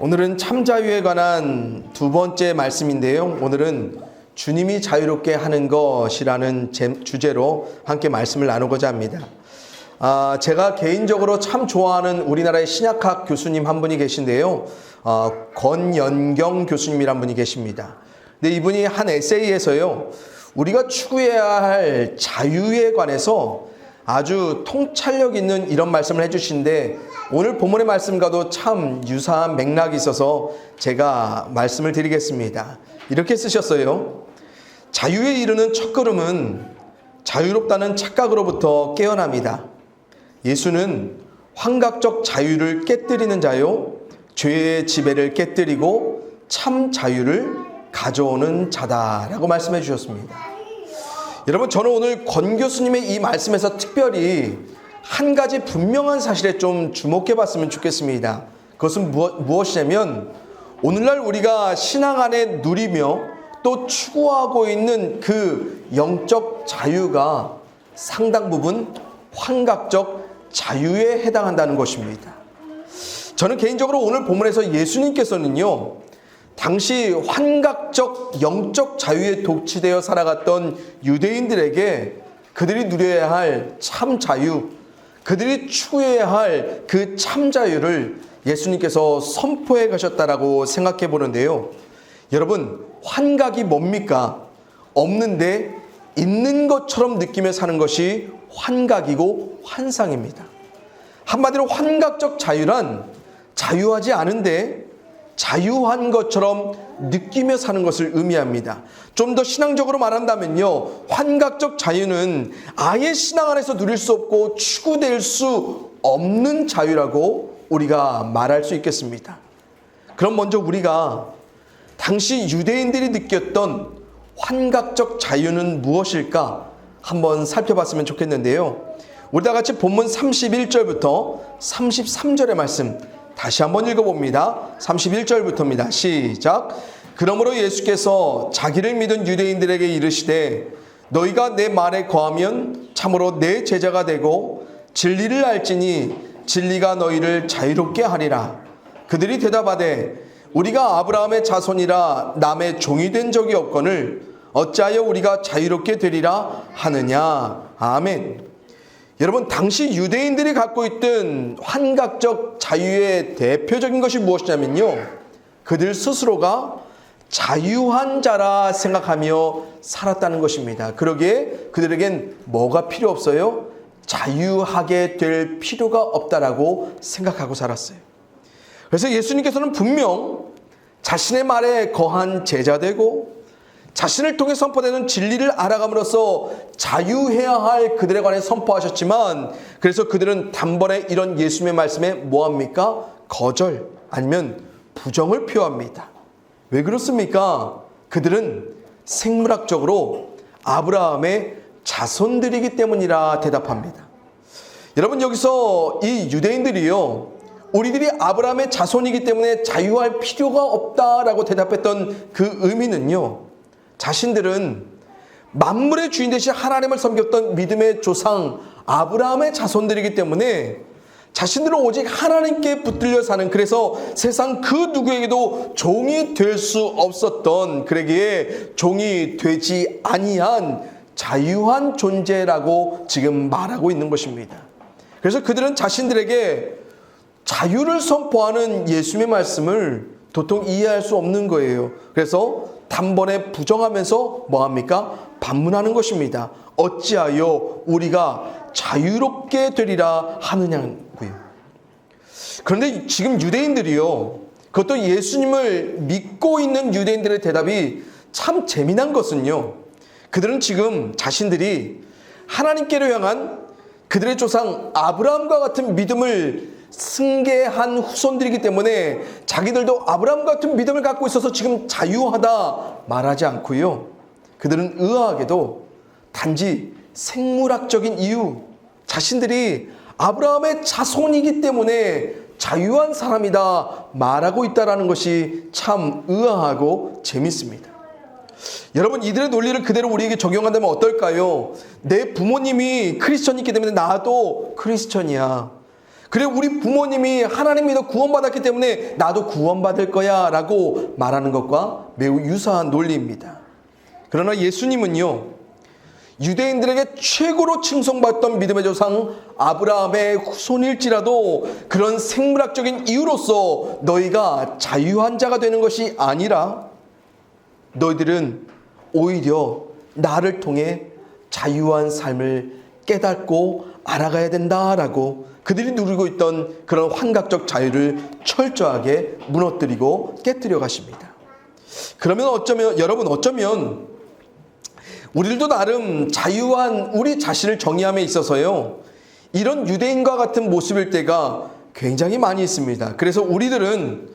오늘은 참 자유에 관한 두 번째 말씀인데요. 오늘은 주님이 자유롭게 하는 것이라는 제- 주제로 함께 말씀을 나누고자 합니다. 아, 제가 개인적으로 참 좋아하는 우리나라의 신약학 교수님 한 분이 계신데요. 어, 권연경 교수님이란 분이 계십니다. 근데 이분이 한 에세이에서요. 우리가 추구해야 할 자유에 관해서 아주 통찰력 있는 이런 말씀을 해주신데 오늘 본문의 말씀과도 참 유사한 맥락이 있어서 제가 말씀을 드리겠습니다. 이렇게 쓰셨어요. 자유에 이르는 첫걸음은 자유롭다는 착각으로부터 깨어납니다. 예수는 환각적 자유를 깨뜨리는 자요, 죄의 지배를 깨뜨리고 참 자유를 가져오는 자다라고 말씀해 주셨습니다. 여러분, 저는 오늘 권 교수님의 이 말씀에서 특별히 한 가지 분명한 사실에 좀 주목해 봤으면 좋겠습니다. 그것은 무엇, 무엇이냐면 오늘날 우리가 신앙 안에 누리며 또 추구하고 있는 그 영적 자유가 상당 부분 환각적 자유에 해당한다는 것입니다. 저는 개인적으로 오늘 본문에서 예수님께서는요, 당시 환각적 영적 자유에 독취되어 살아갔던 유대인들에게 그들이 누려야 할 참 자유, 그들이 추구해야 할 그 참 자유를 예수님께서 선포해 가셨다라고 생각해 보는데요. 여러분, 환각이 뭡니까? 없는데 있는 것처럼 느끼며 사는 것이 환각이고 환상입니다. 한마디로 환각적 자유란 자유하지 않은데 자유한 것처럼 느끼며 사는 것을 의미합니다. 좀 더 신앙적으로 말한다면요. 환각적 자유는 아예 신앙 안에서 누릴 수 없고 추구될 수 없는 자유라고 우리가 말할 수 있겠습니다. 그럼 먼저 우리가 당시 유대인들이 느꼈던 환각적 자유는 무엇일까 한번 살펴봤으면 좋겠는데요. 우리 다 같이 본문 31절부터 33절의 말씀 다시 한번 읽어봅니다. 31절부터입니다. 시작. 그러므로 예수께서 자기를 믿은 유대인들에게 이르시되 너희가 내 말에 거하면 참으로 내 제자가 되고 진리를 알지니 진리가 너희를 자유롭게 하리라. 그들이 대답하되 우리가 아브라함의 자손이라 남의 종이 된 적이 없거늘 어찌하여 우리가 자유롭게 되리라 하느냐. 아멘. 여러분, 당시 유대인들이 갖고 있던 환각적 자유의 대표적인 것이 무엇이냐면요. 그들 스스로가 자유한 자라 생각하며 살았다는 것입니다. 그러기에 그들에겐 뭐가 필요 없어요? 자유하게 될 필요가 없다라고 생각하고 살았어요. 그래서 예수님께서는 분명 자신의 말에 거한 제자되고 자신을 통해 선포되는 진리를 알아감으로써 자유해야 할 그들에 관해 선포하셨지만 그래서 그들은 단번에 이런 예수님의 말씀에 뭐합니까? 거절 아니면 부정을 표합니다. 왜 그렇습니까? 그들은 생물학적으로 아브라함의 자손들이기 때문이라 대답합니다. 여러분 여기서 이 유대인들이요. 우리들이 아브라함의 자손이기 때문에 자유할 필요가 없다라고 대답했던 그 의미는요. 자신들은 만물의 주인 되신 하나님을 섬겼던 믿음의 조상 아브라함의 자손들이기 때문에 자신들은 오직 하나님께 붙들려 사는 그래서 세상 그 누구에게도 종이 될 수 없었던 그러기에 종이 되지 아니한 자유한 존재라고 지금 말하고 있는 것입니다. 그래서 그들은 자신들에게 자유를 선포하는 예수님의 말씀을 도통 이해할 수 없는 거예요. 그래서 단번에 부정하면서 뭐합니까? 반문하는 것입니다. 어찌하여 우리가 자유롭게 되리라 하느냐고요. 그런데 지금 유대인들이요. 그것도 예수님을 믿고 있는 유대인들의 대답이 참 재미난 것은요. 그들은 지금 자신들이 하나님께로 향한 그들의 조상 아브라함과 같은 믿음을 승계한 후손들이기 때문에 자기들도 아브라함 같은 믿음을 갖고 있어서 지금 자유하다 말하지 않고요. 그들은 의아하게도 단지 생물학적인 이유, 자신들이 아브라함의 자손이기 때문에 자유한 사람이다 말하고 있다라는 것이 참 의아하고 재밌습니다. 여러분 이들의 논리를 그대로 우리에게 적용한다면 어떨까요? 내 부모님이 크리스천이기 때문에 나도 크리스천이야. 그래 우리 부모님이 하나님 믿어 구원받았기 때문에 나도 구원받을 거야 라고 말하는 것과 매우 유사한 논리입니다. 그러나 예수님은요. 유대인들에게 최고로 칭송받던 믿음의 조상 아브라함의 후손일지라도 그런 생물학적인 이유로서 너희가 자유한 자가 되는 것이 아니라 너희들은 오히려 나를 통해 자유한 삶을 깨닫고 알아가야 된다라고 그들이 누리고 있던 그런 환각적 자유를 철저하게 무너뜨리고 깨뜨려 가십니다. 그러면 어쩌면 여러분 어쩌면 우리들도 나름 자유한 우리 자신을 정의함에 있어서요. 이런 유대인과 같은 모습일 때가 굉장히 많이 있습니다. 그래서 우리들은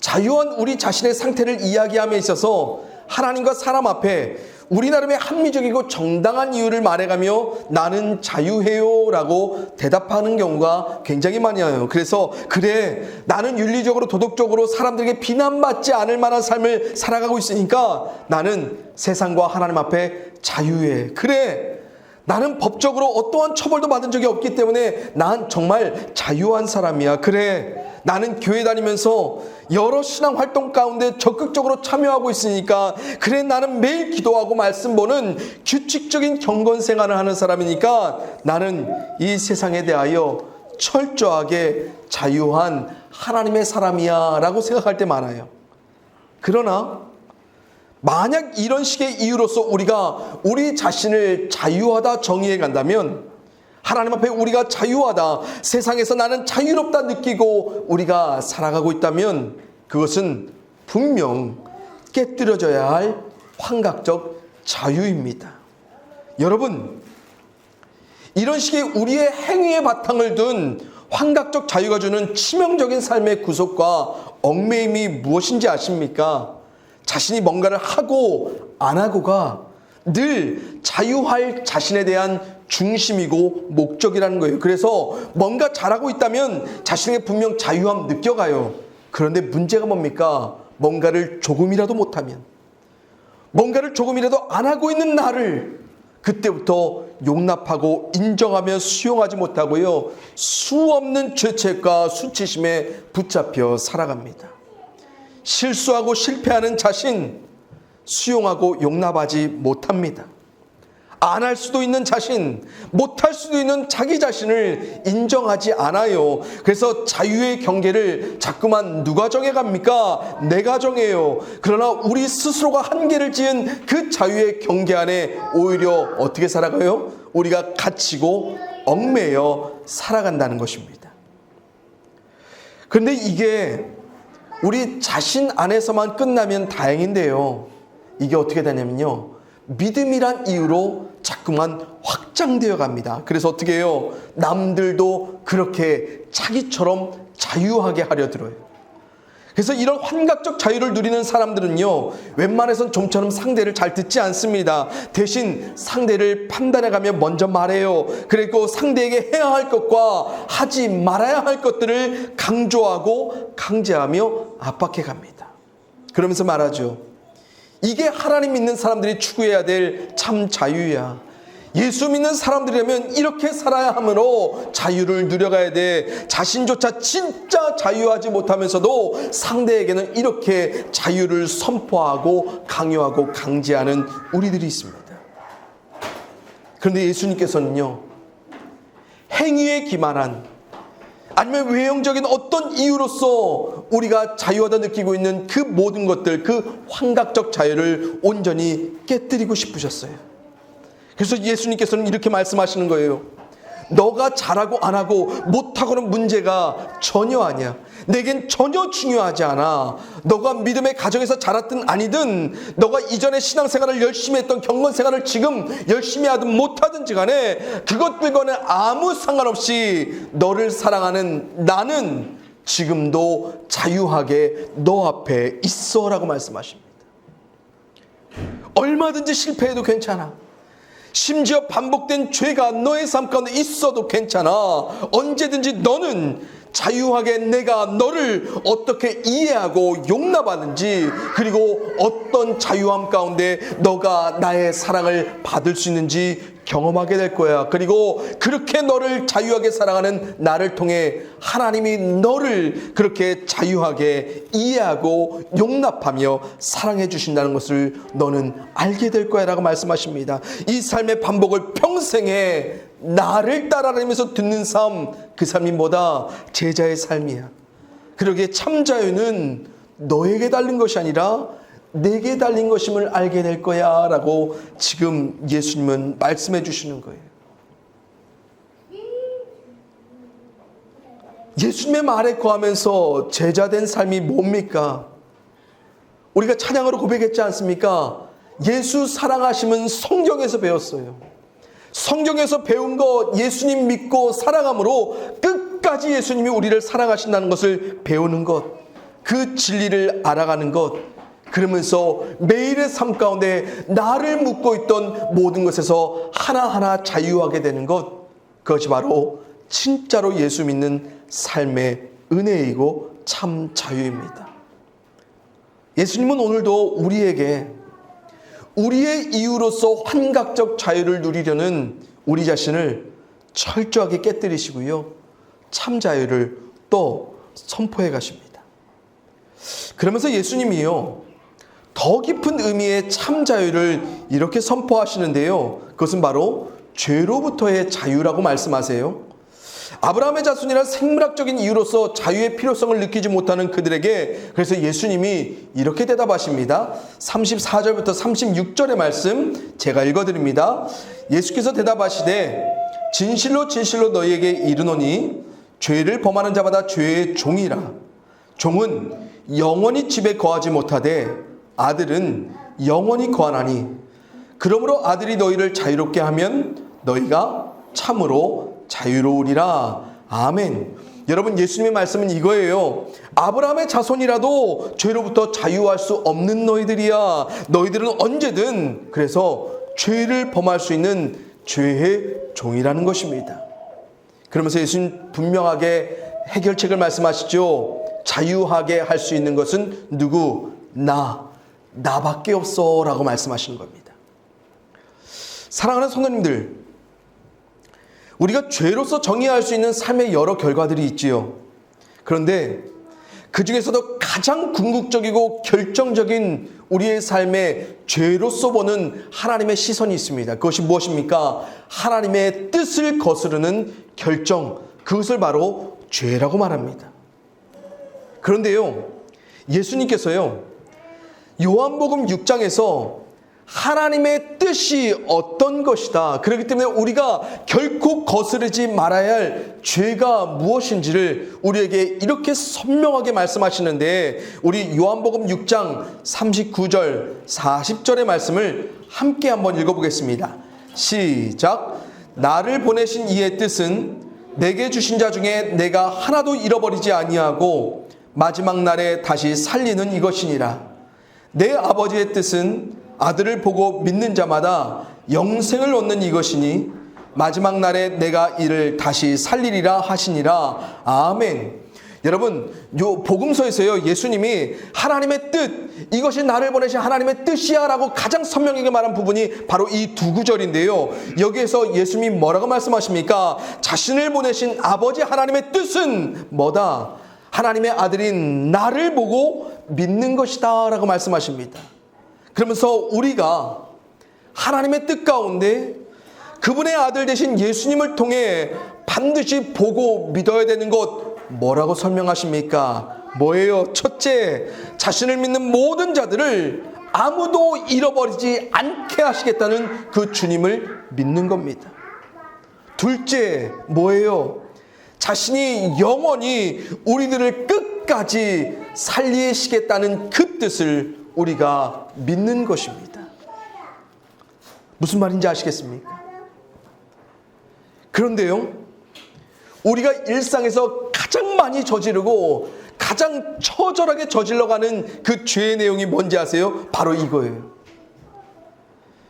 자유한 우리 자신의 상태를 이야기함에 있어서 하나님과 사람 앞에 우리 나름의 합리적이고 정당한 이유를 말해가며 나는 자유해요 라고 대답하는 경우가 굉장히 많이 와요. 그래서 그래 나는 윤리적으로 도덕적으로 사람들에게 비난받지 않을 만한 삶을 살아가고 있으니까 나는 세상과 하나님 앞에 자유해. 그래 나는 법적으로 어떠한 처벌도 받은 적이 없기 때문에 난 정말 자유한 사람이야. 그래. 나는 교회 다니면서 여러 신앙 활동 가운데 적극적으로 참여하고 있으니까 그래 나는 매일 기도하고 말씀 보는 규칙적인 경건 생활을 하는 사람이니까 나는 이 세상에 대하여 철저하게 자유한 하나님의 사람이야라고 생각할 때 많아요. 그러나 만약 이런 식의 이유로서 우리가 우리 자신을 자유하다 정의해 간다면 하나님 앞에 우리가 자유하다 세상에서 나는 자유롭다 느끼고 우리가 살아가고 있다면 그것은 분명 깨뜨려져야 할 환각적 자유입니다. 여러분 이런 식의 우리의 행위의 바탕을 둔 환각적 자유가 주는 치명적인 삶의 구속과 얽매임이 무엇인지 아십니까? 자신이 뭔가를 하고 안 하고가 늘 자유할 자신에 대한 중심이고 목적이라는 거예요. 그래서 뭔가 잘하고 있다면 자신에게 분명 자유함 느껴가요. 그런데 문제가 뭡니까? 뭔가를 조금이라도 못하면 뭔가를 조금이라도 안 하고 있는 나를 그때부터 용납하고 인정하며 수용하지 못하고요. 수 없는 죄책과 수치심에 붙잡혀 살아갑니다. 실수하고 실패하는 자신 수용하고 용납하지 못합니다. 안 할 수도 있는 자신, 못할 수도 있는 자기 자신을 인정하지 않아요. 그래서 자유의 경계를 자꾸만 누가 정해갑니까? 내가 정해요. 그러나 우리 스스로가 한계를 지은 그 자유의 경계 안에 오히려 어떻게 살아가요? 우리가 갇히고 얽매여 살아간다는 것입니다. 그런데 이게 우리 자신 안에서만 끝나면 다행인데요. 이게 어떻게 되냐면요. 믿음이란 이유로 자꾸만 확장되어 갑니다. 그래서 어떻게 해요? 남들도 그렇게 자기처럼 자유하게 하려 들어요. 그래서 이런 환각적 자유를 누리는 사람들은요, 웬만해선 좀처럼 상대를 잘 듣지 않습니다. 대신 상대를 판단해가며 먼저 말해요. 그리고 상대에게 해야 할 것과 하지 말아야 할 것들을 강조하고 강제하며 압박해 갑니다. 그러면서 말하죠. 이게 하나님 믿는 사람들이 추구해야 될 참 자유야. 예수 믿는 사람들이라면 이렇게 살아야 하므로 자유를 누려가야 돼. 자신조차 진짜 자유하지 못하면서도 상대에게는 이렇게 자유를 선포하고 강요하고 강제하는 우리들이 있습니다. 그런데 예수님께서는요, 행위에 기만한 아니면 외형적인 어떤 이유로서 우리가 자유하다 느끼고 있는 그 모든 것들, 그 환각적 자유를 온전히 깨뜨리고 싶으셨어요. 그래서 예수님께서는 이렇게 말씀하시는 거예요. 너가 잘하고 안 하고 못하고는 문제가 전혀 아니야. 내겐 전혀 중요하지 않아. 너가 믿음의 가정에서 자랐든 아니든, 너가 이전에 신앙생활을 열심히 했던 경건생활을 지금 열심히 하든 못하든지 간에 그것들과는 아무 상관없이 너를 사랑하는 나는 지금도 자유하게 너 앞에 있어 라고 말씀하십니다. 얼마든지 실패해도 괜찮아. 심지어 반복된 죄가 너의 삶 가운데 있어도 괜찮아. 언제든지 너는 자유하게 내가 너를 어떻게 이해하고 용납하는지 그리고 어떤 자유함 가운데 너가 나의 사랑을 받을 수 있는지 경험하게 될 거야. 그리고 그렇게 너를 자유하게 사랑하는 나를 통해 하나님이 너를 그렇게 자유하게 이해하고 용납하며 사랑해 주신다는 것을 너는 알게 될 거야 라고 말씀하십니다. 이 삶의 반복을 평생에 나를 따라다니면서 듣는 삶, 그 삶이 뭐다? 제자의 삶이야. 그러기에 참 자유는 너에게 달린 것이 아니라 내게 달린 것임을 알게 될 거야 라고 지금 예수님은 말씀해 주시는 거예요. 예수님의 말에 거하면서 제자된 삶이 뭡니까? 우리가 찬양으로 고백했지 않습니까? 예수 사랑하심은 성경에서 배웠어요. 성경에서 배운 것 예수님 믿고 사랑함으로 끝까지 예수님이 우리를 사랑하신다는 것을 배우는 것, 그 진리를 알아가는 것, 그러면서 매일의 삶 가운데 나를 묻고 있던 모든 것에서 하나하나 자유하게 되는 것, 그것이 바로 진짜로 예수 믿는 삶의 은혜이고 참 자유입니다. 예수님은 오늘도 우리에게 우리의 이유로서 환각적 자유를 누리려는 우리 자신을 철저하게 깨뜨리시고요. 참 자유를 또 선포해 가십니다. 그러면서 예수님이요. 더 깊은 의미의 참 자유를 이렇게 선포하시는데요. 그것은 바로 죄로부터의 자유라고 말씀하세요. 아브라함의 자손이란 생물학적인 이유로서 자유의 필요성을 느끼지 못하는 그들에게 그래서 예수님이 이렇게 대답하십니다. 34절부터 36절의 말씀 제가 읽어드립니다. 예수께서 대답하시되 진실로 진실로 너희에게 이르노니 죄를 범하는 자마다 죄의 종이라 종은 영원히 집에 거하지 못하되 아들은 영원히 거하나니 그러므로 아들이 너희를 자유롭게 하면 너희가 참으로 자유로우리라. 아멘. 여러분 예수님의 말씀은 이거예요. 아브라함의 자손이라도 죄로부터 자유할 수 없는 너희들이야. 너희들은 언제든 그래서 죄를 범할 수 있는 죄의 종이라는 것입니다. 그러면서 예수님 분명하게 해결책을 말씀하시죠. 자유하게 할 수 있는 것은 누구? 나. 나밖에 없어. 라고 말씀하시는 겁니다. 사랑하는 성도님들, 우리가 죄로서 정의할 수 있는 삶의 여러 결과들이 있지요. 그런데 그 중에서도 가장 궁극적이고 결정적인 우리의 삶에 죄로서 보는 하나님의 시선이 있습니다. 그것이 무엇입니까? 하나님의 뜻을 거스르는 결정. 그것을 바로 죄라고 말합니다. 그런데요, 예수님께서요, 요한복음 6장에서 하나님의 뜻이 어떤 것이다. 그렇기 때문에 우리가 결코 거스르지 말아야 할 죄가 무엇인지를 우리에게 이렇게 선명하게 말씀하시는데 우리 요한복음 6장 39절 40절의 말씀을 함께 한번 읽어보겠습니다. 시작. 나를 보내신 이의 뜻은 내게 주신 자 중에 내가 하나도 잃어버리지 아니하고 마지막 날에 다시 살리는 이것이니라. 내 아버지의 뜻은 아들을 보고 믿는 자마다 영생을 얻는 이것이니 마지막 날에 내가 이를 다시 살리리라 하시니라. 아멘. 여러분, 요 복음서에서요, 예수님이 하나님의 뜻, 이것이 나를 보내신 하나님의 뜻이야 라고 가장 선명하게 말한 부분이 바로 이 두 구절인데요. 여기에서 예수님이 뭐라고 말씀하십니까? 자신을 보내신 아버지 하나님의 뜻은 뭐다? 하나님의 아들인 나를 보고 믿는 것이다 라고 말씀하십니다. 그러면서 우리가 하나님의 뜻 가운데 그분의 아들 되신 예수님을 통해 반드시 보고 믿어야 되는 것 뭐라고 설명하십니까? 뭐예요? 첫째, 자신을 믿는 모든 자들을 아무도 잃어버리지 않게 하시겠다는 그 주님을 믿는 겁니다. 둘째, 뭐예요? 자신이 영원히 우리들을 끝까지 살리시겠다는 그 뜻을 우리가 믿는 것입니다. 무슨 말인지 아시겠습니까? 그런데요, 우리가 일상에서 가장 많이 저지르고 가장 처절하게 저질러가는 그 죄의 내용이 뭔지 아세요? 바로 이거예요.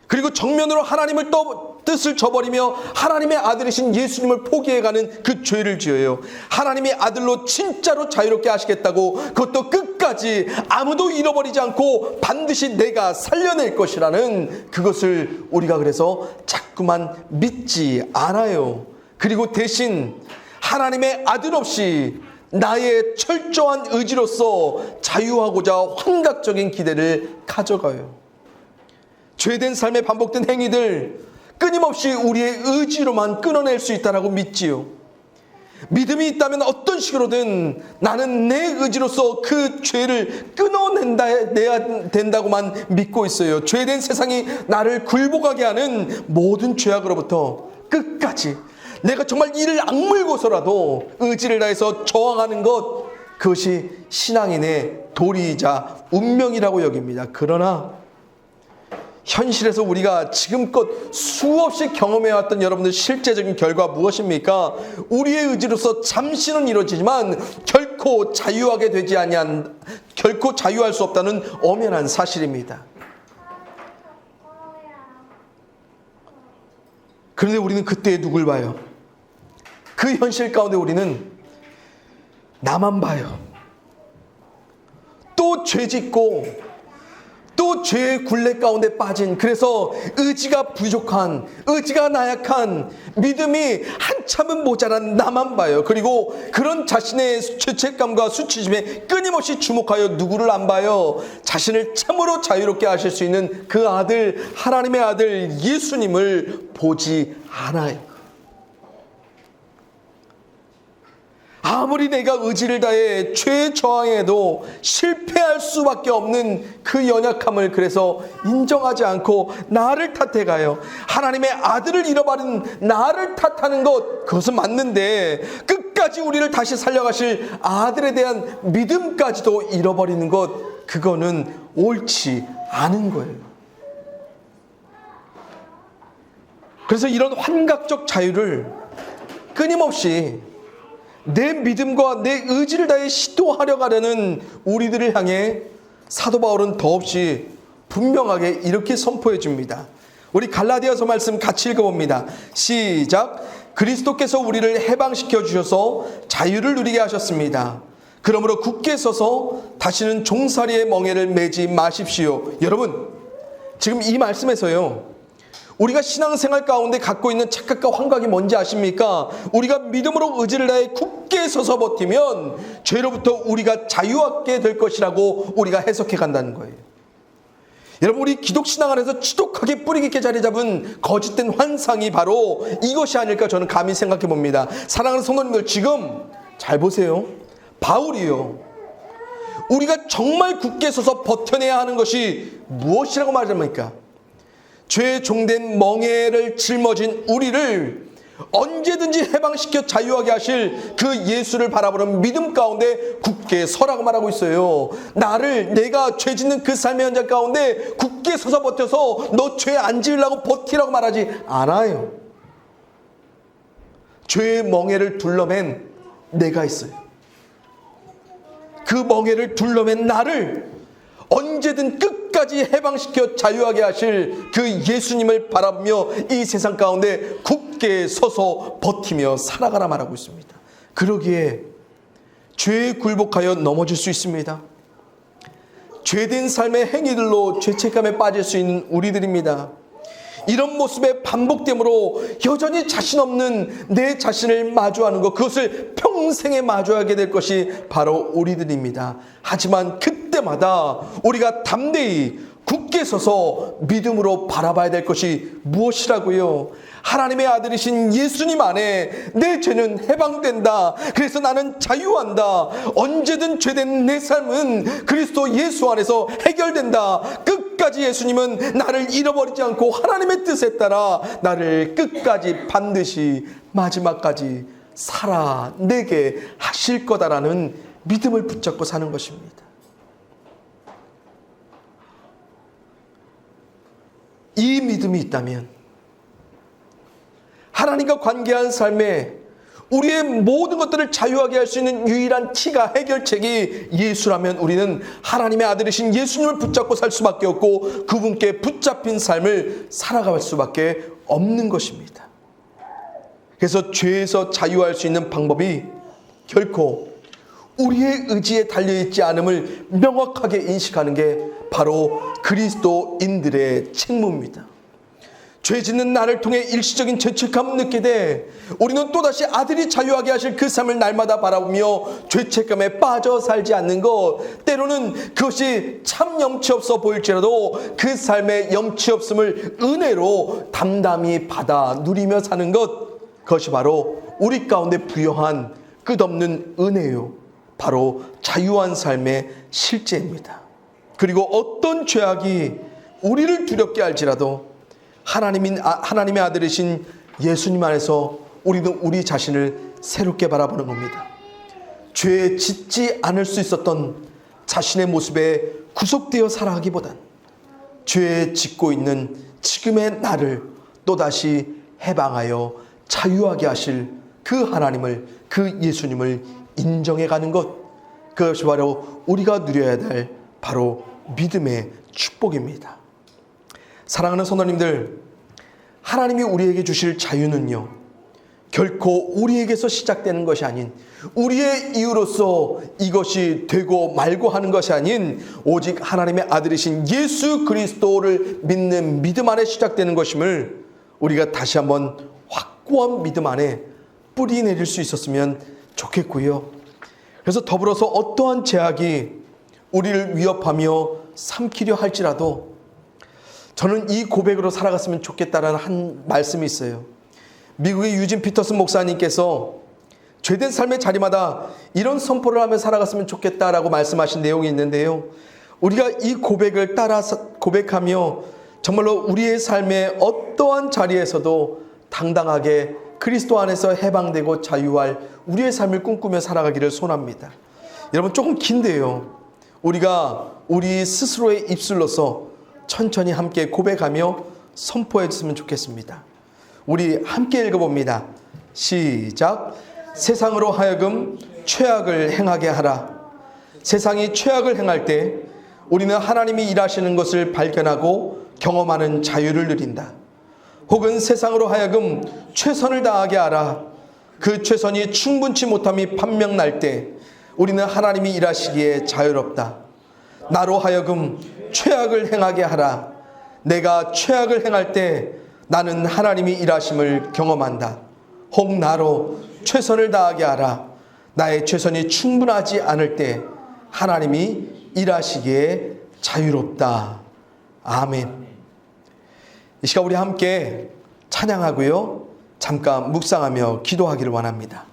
그리고 정면으로 하나님을 또 뜻을 저버리며 하나님의 아들이신 예수님을 포기해가는 그 죄를 지어요. 하나님의 아들로 진짜로 자유롭게 하시겠다고 그것도 끝까지 아무도 잃어버리지 않고 반드시 내가 살려낼 것이라는 그것을 우리가 그래서 자꾸만 믿지 않아요. 그리고 대신 하나님의 아들 없이 나의 철저한 의지로서 자유하고자 환각적인 기대를 가져가요. 죄된 삶의 반복된 행위들 끊임없이 우리의 의지로만 끊어낼 수 있다라고 믿지요. 믿음이 있다면 어떤 식으로든 나는 내 의지로서 그 죄를 끊어낸다 내야 된다고만 믿고 있어요. 죄된 세상이 나를 굴복하게 하는 모든 죄악으로부터 끝까지 내가 정말 이를 악물고서라도 의지를 다해서 저항하는 것 그것이 신앙인의 도리이자 운명이라고 여깁니다. 그러나 현실에서 우리가 지금껏 수없이 경험해왔던 여러분들 실제적인 결과 무엇입니까? 우리의 의지로서 잠시는 이루어지지만 결코 자유하게 되지 아니한 결코 자유할 수 없다는 엄연한 사실입니다. 그런데 우리는 그때 누굴 봐요? 그 현실 가운데 우리는 나만 봐요. 또 죄 짓고 또 죄의 굴레 가운데 빠진 그래서 의지가 부족한 의지가 나약한 믿음이 한참은 모자란 나만 봐요. 그리고 그런 자신의 죄책감과 수치심에 끊임없이 주목하여 누구를 안 봐요. 자신을 참으로 자유롭게 하실 수 있는 그 아들 하나님의 아들 예수님을 보지 않아요. 아무리 내가 의지를 다해 죄 저항에도 실패할 수밖에 없는 그 연약함을 그래서 인정하지 않고 나를 탓해가요. 하나님의 아들을 잃어버린 나를 탓하는 것 그것은 맞는데 끝까지 우리를 다시 살려가실 아들에 대한 믿음까지도 잃어버리는 것 그거는 옳지 않은 거예요. 그래서 이런 환각적 자유를 끊임없이 내 믿음과 내 의지를 다해 시도하려 가려는 우리들을 향해 사도 바울은 더없이 분명하게 이렇게 선포해 줍니다. 우리 갈라디아서 말씀 같이 읽어봅니다. 시작. 그리스도께서 우리를 해방시켜 주셔서 자유를 누리게 하셨습니다. 그러므로 굳게 서서 다시는 종살이의 멍에를 매지 마십시오. 여러분, 지금 이 말씀에서요. 우리가 신앙생활 가운데 갖고 있는 착각과 환각이 뭔지 아십니까? 우리가 믿음으로 의지를 다해 굳게 서서 버티면 죄로부터 우리가 자유하게 될 것이라고 우리가 해석해 간다는 거예요. 여러분 우리 기독신앙 안에서 지독하게 뿌리 깊게 자리 잡은 거짓된 환상이 바로 이것이 아닐까 저는 감히 생각해 봅니다. 사랑하는 성도님들 지금 잘 보세요. 바울이요. 우리가 정말 굳게 서서 버텨내야 하는 것이 무엇이라고 말합니까? 죄 종된 멍에를 짊어진 우리를 언제든지 해방시켜 자유하게 하실 그 예수를 바라보는 믿음 가운데 굳게 서라고 말하고 있어요. 나를 내가 죄 짓는 그 삶의 현장 가운데 굳게 서서 버텨서 너 죄 안 지으려고 버티라고 말하지 않아요. 죄의 멍에를 둘러맨 내가 있어요. 그 멍에를 둘러맨 나를 언제든 끝까지 해방시켜 자유하게 하실 그 예수님을 바라보며 이 세상 가운데 굳게 서서 버티며 살아가라 말하고 있습니다. 그러기에 죄에 굴복하여 넘어질 수 있습니다. 죄된 삶의 행위들로 죄책감에 빠질 수 있는 우리들입니다. 이런 모습의 반복됨으로 여전히 자신 없는 내 자신을 마주하는 것, 그것을 평생에 마주하게 될 것이 바로 우리들입니다. 하지만 그때마다 우리가 담대히 굳게 서서 믿음으로 바라봐야 될 것이 무엇이라고요? 하나님의 아들이신 예수님 안에 내 죄는 해방된다. 그래서 나는 자유한다. 언제든 죄된 내 삶은 그리스도 예수 안에서 해결된다. 끝 까지 예수님은 나를 잃어버리지 않고 하나님의 뜻에 따라 나를 끝까지 반드시 마지막까지 살아내게 하실 거다라는 믿음을 붙잡고 사는 것입니다. 이 믿음이 있다면 하나님과 관계한 삶에 우리의 모든 것들을 자유하게 할 수 있는 유일한 키가 해결책이 예수라면 우리는 하나님의 아들이신 예수님을 붙잡고 살 수밖에 없고 그분께 붙잡힌 삶을 살아갈 수밖에 없는 것입니다. 그래서 죄에서 자유할 수 있는 방법이 결코 우리의 의지에 달려있지 않음을 명확하게 인식하는 게 바로 그리스도인들의 책무입니다. 죄 짓는 나를 통해 일시적인 죄책감을 느끼게 돼 우리는 또다시 아들이 자유하게 하실 그 삶을 날마다 바라보며 죄책감에 빠져 살지 않는 것. 때로는 그것이 참 염치 없어 보일지라도 그 삶의 염치 없음을 은혜로 담담히 받아 누리며 사는 것. 그것이 바로 우리 가운데 부여한 끝없는 은혜요. 바로 자유한 삶의 실제입니다. 그리고 어떤 죄악이 우리를 두렵게 할지라도 하나님인 아, 하나님의 아들이신 예수님 안에서 우리는 우리 자신을 새롭게 바라보는 겁니다. 죄에 짓지 않을 수 있었던 자신의 모습에 구속되어 살아가기보단 죄에 짓고 있는 지금의 나를 또다시 해방하여 자유하게 하실 그 하나님을 그 예수님을 인정해 가는 것 그것이 바로 우리가 누려야 될 바로 믿음의 축복입니다. 사랑하는 성도님들, 하나님이 우리에게 주실 자유는요, 결코 우리에게서 시작되는 것이 아닌 우리의 이유로서 이것이 되고 말고 하는 것이 아닌 오직 하나님의 아들이신 예수 그리스도를 믿는 믿음 안에 시작되는 것임을 우리가 다시 한번 확고한 믿음 안에 뿌리 내릴 수 있었으면 좋겠고요. 그래서 더불어서 어떠한 제약이 우리를 위협하며 삼키려 할지라도 저는 이 고백으로 살아갔으면 좋겠다라는 한 말씀이 있어요. 미국의 유진 피터슨 목사님께서 죄된 삶의 자리마다 이런 선포를 하며 살아갔으면 좋겠다라고 말씀하신 내용이 있는데요. 우리가 이 고백을 따라 고백하며 정말로 우리의 삶의 어떠한 자리에서도 당당하게 그리스도 안에서 해방되고 자유할 우리의 삶을 꿈꾸며 살아가기를 소원합니다. 여러분 조금 긴데요. 우리가 우리 스스로의 입술로서 천천히 함께 고백하며 선포해 주으면 좋겠습니다. 우리 함께 읽어봅니다. 시작. 세상으로 하여금 최악을 행하게 하라. 세상이 최악을 행할 때 우리는 하나님이 일하시는 것을 발견하고 경험하는 자유를 누린다. 혹은 세상으로 하여금 최선을 다하게 하라. 그 최선이 충분치 못함이 판명 날 때 우리는 하나님이 일하시기에 자유롭다. 나로 하여금 최악을 행하게 하라. 내가 최악을 행할 때 나는 하나님이 일하심을 경험한다. 혹 나로 최선을 다하게 하라. 나의 최선이 충분하지 않을 때 하나님이 일하시기에 자유롭다. 아멘. 이 시간 우리 함께 찬양하고요. 잠깐 묵상하며 기도하기를 원합니다.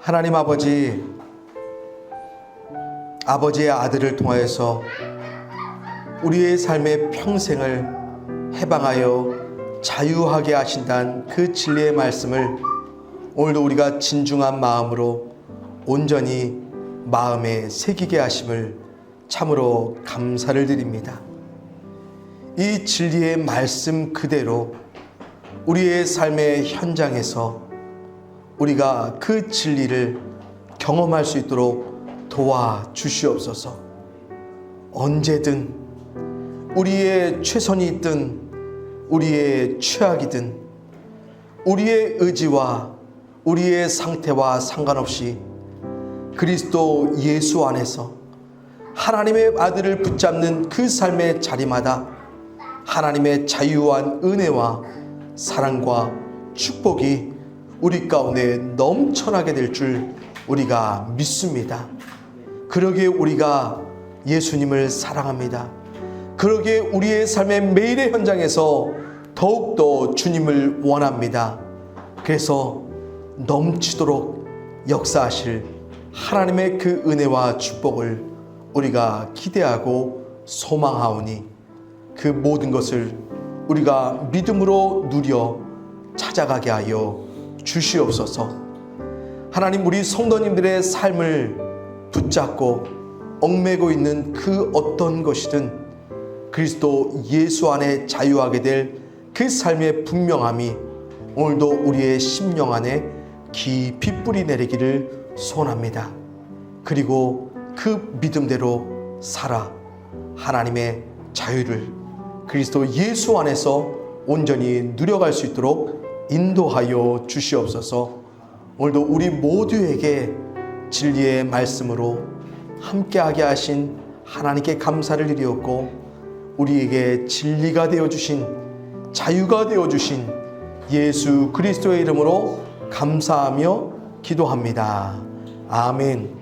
하나님 아버지, 아버지의 아들을 통하여서 우리의 삶의 평생을 해방하여 자유하게 하신다는 그 진리의 말씀을 오늘도 우리가 진중한 마음으로 온전히 마음에 새기게 하심을 참으로 감사를 드립니다. 이 진리의 말씀 그대로 우리의 삶의 현장에서 우리가 그 진리를 경험할 수 있도록 도와주시옵소서. 언제든 우리의 최선이 있든 우리의 최악이든 우리의 의지와 우리의 상태와 상관없이 그리스도 예수 안에서 하나님의 아들을 붙잡는 그 삶의 자리마다 하나님의 자유한 은혜와 사랑과 축복이 우리 가운데 넘쳐나게 될 줄 우리가 믿습니다. 그러기에 우리가 예수님을 사랑합니다. 그러기에 우리의 삶의 매일의 현장에서 더욱더 주님을 원합니다. 그래서 넘치도록 역사하실 하나님의 그 은혜와 축복을 우리가 기대하고 소망하오니 그 모든 것을 우리가 믿음으로 누려 찾아가게 하여 주시옵소서. 하나님 우리 성도님들의 삶을 붙잡고 얽매고 있는 그 어떤 것이든 그리스도 예수 안에 자유하게 될 그 삶의 분명함이 오늘도 우리의 심령 안에 깊이 뿌리 내리기를 소원합니다. 그리고 그 믿음대로 살아 하나님의 자유를 그리스도 예수 안에서 온전히 누려갈 수 있도록 인도하여 주시옵소서. 오늘도 우리 모두에게 진리의 말씀으로 함께하게 하신 하나님께 감사를 드리었고 우리에게 진리가 되어 주신 자유가 되어 주신 예수 그리스도의 이름으로 감사하며 기도합니다. 아멘.